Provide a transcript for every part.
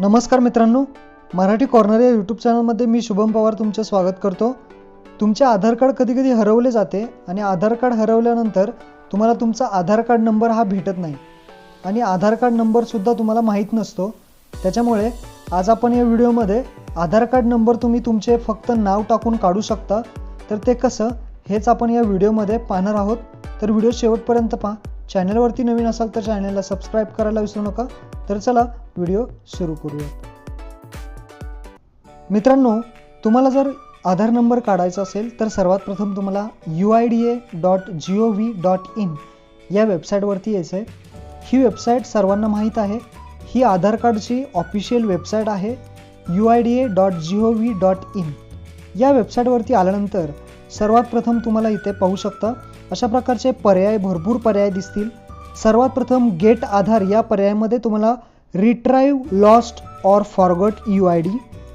नमस्कार मित्रांनो मराठी कॉर्नर या यूट्यूब चॅनलमध्ये मी शुभम पवार तुमचं स्वागत करतो. तुमचे आधार कार्ड कधी कधी हरवले जाते आणि आधार कार्ड हरवल्यानंतर तुम्हाला तुमचा आधार कार्ड नंबर हा भेटत नाही. आणि आधार कार्ड नंबरसुद्धा तुम्हाला माहीत नसतो. त्याच्यामुळे आज आपण या व्हिडिओमध्ये आधार कार्ड नंबर तुम्ही तुमचे फक्त नाव टाकून काढू शकता. तर ते कसं हेच आपण या व्हिडिओमध्ये पाहणार आहोत. तर व्हिडिओ शेवटपर्यंत पहा. चॅनलवरती नवीन असाल तर चॅनलला सबस्क्राईब करायला विसरू नका. तर चला व्हिडिओ सुरू करूयात. मित्रांनो तुम्हाला जर आधार नंबर काढायचा असेल तर सर्वात प्रथम तुम्हाला U I D A dot G O V dot in या वेबसाईटवरती यायचं आहे ही वेबसाईट सर्वांना माहीत आहे. ही आधार कार्डची ऑफिशियल वेबसाईट आहे U I D A dot G O V dot in या वेबसाईटवरती आल्यानंतर सर्वात प्रथम तुम्हाला इथे पाहू शकता अशा प्रकारचे पर्याय भरपूर पर्याय दिसतील. सर्वात प्रथम गेट आधार या पर्यायामध्ये तुम्हाला retrieve lost or forgot U I D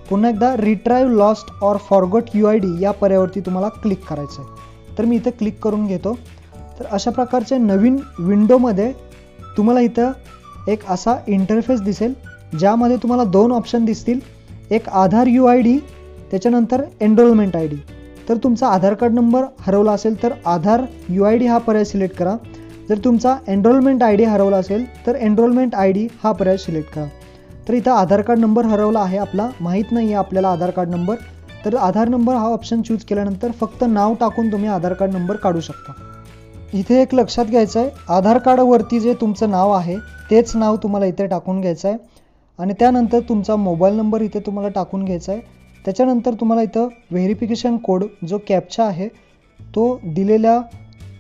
पुन्हा एकदा retrieve lost or forgot U I D या पर्यायावरती तुम्हाला क्लिक करायचं आहे. तर मी इथं क्लिक करून घेतो. तर अशा प्रकारच्या नवीन विंडोमध्ये तुम्हाला इथं एक असा इंटरफेस दिसेल ज्यामध्ये तुम्हाला दोन ऑप्शन दिसतील. एक आधार यू आय डी त्याच्यानंतर एनरोलमेंट आय डी तर तुमचा आधार कार्ड नंबर हरवला असेल तर आधार यू आय डी हा पर्याय सिलेक्ट करा. जर तुमचा एनरोलमेंट आय डी हरवला असेल तर एनरोलमेंट आय डी हा पर्याय सिलेक्ट करा. तर इथं आधार कार्ड नंबर हरवला आहे आपला माहीत नाही आहे आपल्याला आधार कार्ड नंबर तर आधार नंबर हा ऑप्शन चूज केल्यानंतर फक्त नाव टाकून तुम्ही आधार कार्ड नंबर काढू शकता. इथे एक लक्षात घ्यायचं आहे आधार कार्डवरती जे तुमचं नाव आहे तेच नाव तुम्हाला इथे टाकून घ्यायचं आहे आणि त्यानंतर तुमचा मोबाईल नंबर इथे तुम्हाला टाकून घ्यायचा आहे त्याच्यानंतर तुम्हाला इथं व्हेरिफिकेशन कोड जो कॅपचा आहे तो दिलेल्या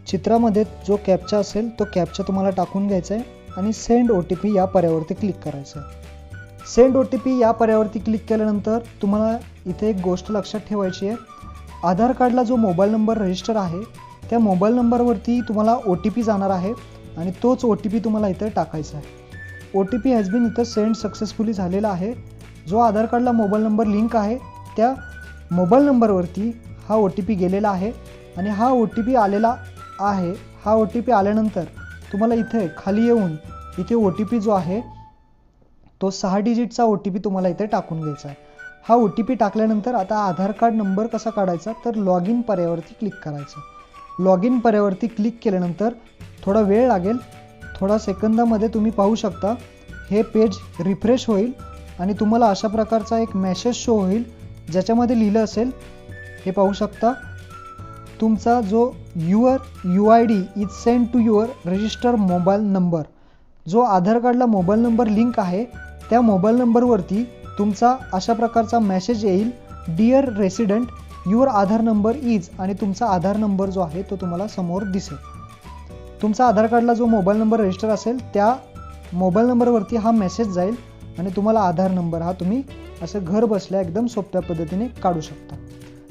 चित्रामध्ये जो कॅपचा असेल तो कॅपचा तुम्हाला टाकून घ्यायचा आहे आणि सेंड ओ टी पी या पर्यावरती क्लिक करायचं आहे. सेंड ओ टी पी या पर्यावरती क्लिक केल्यानंतर तुम्हाला इथे एक गोष्ट लक्षात ठेवायची आहे. आधार कार्डला जो मोबाईल नंबर रजिस्टर आहे त्या मोबाईल नंबरवरती तुम्हाला ओ टी पी जाणार आहे आणि तोच ओ टी पी तुम्हाला इथे टाकायचा आहे. O T P has been इथं सेंड सक्सेसफुली झालेला आहे. जो आधार कार्डला मोबाईल नंबर लिंक आहे त्या मोबाईल नंबरवरती हा ओ टी पी गेलेला आहे आणि हा ओ टी पी आलेला आहे हा ओ टी पी आल्यानंतर तुम्हाला इथे खाली येऊन इथे ओ टी पी जो आहे तो सहा डिजिटचा ओ टी पी तुम्हाला इथे टाकून घ्यायचा आहे. हा ओ टी पी टाकल्यानंतर आता आधार कार्ड नंबर कसा काढायचा तर लॉग इन पर्यावरती क्लिक करायचं. लॉग इन पर्यावरती क्लिक केल्यानंतर थोडा वेळ लागेल थोडा सेकंदामध्ये तुम्ही पाहू शकता हे पेज रिफ्रेश होईल आणि तुम्हाला अशा प्रकारचा एक मेसेज शो होईल ज्याच्यामध्ये लिहिलं असेल हे पाहू शकता. तुमचा जो your U I D is send to your register mobile number. जो आधार कार्डला मोबाईल नंबर लिंक आहे त्या मोबाईल नंबरवरती तुमचा अशा प्रकारचा मेसेज येईल dear resident your Aadhaar number is आणि तुमचा आधार नंबर जो आहे तो तुम्हाला समोर दिसेल. तुमचा आधार कार्डला जो मोबाईल नंबर रजिस्टर असेल त्या मोबाईल नंबरवरती हा मेसेज जाईल आणि तुम्हाला आधार नंबर हा तुम्ही असं घर बसल्या एकदम सोप्या पद्धतीने काढू शकता.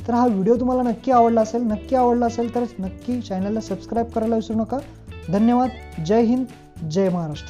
तर हा व्हिडिओ तुम्हाला नक्की आवडला असेल नक्की आवडला असेल तर नक्की चॅनलला सबस्क्राईब करायला विसरू नका. धन्यवाद. जय हिंद. जय महाराष्ट्र.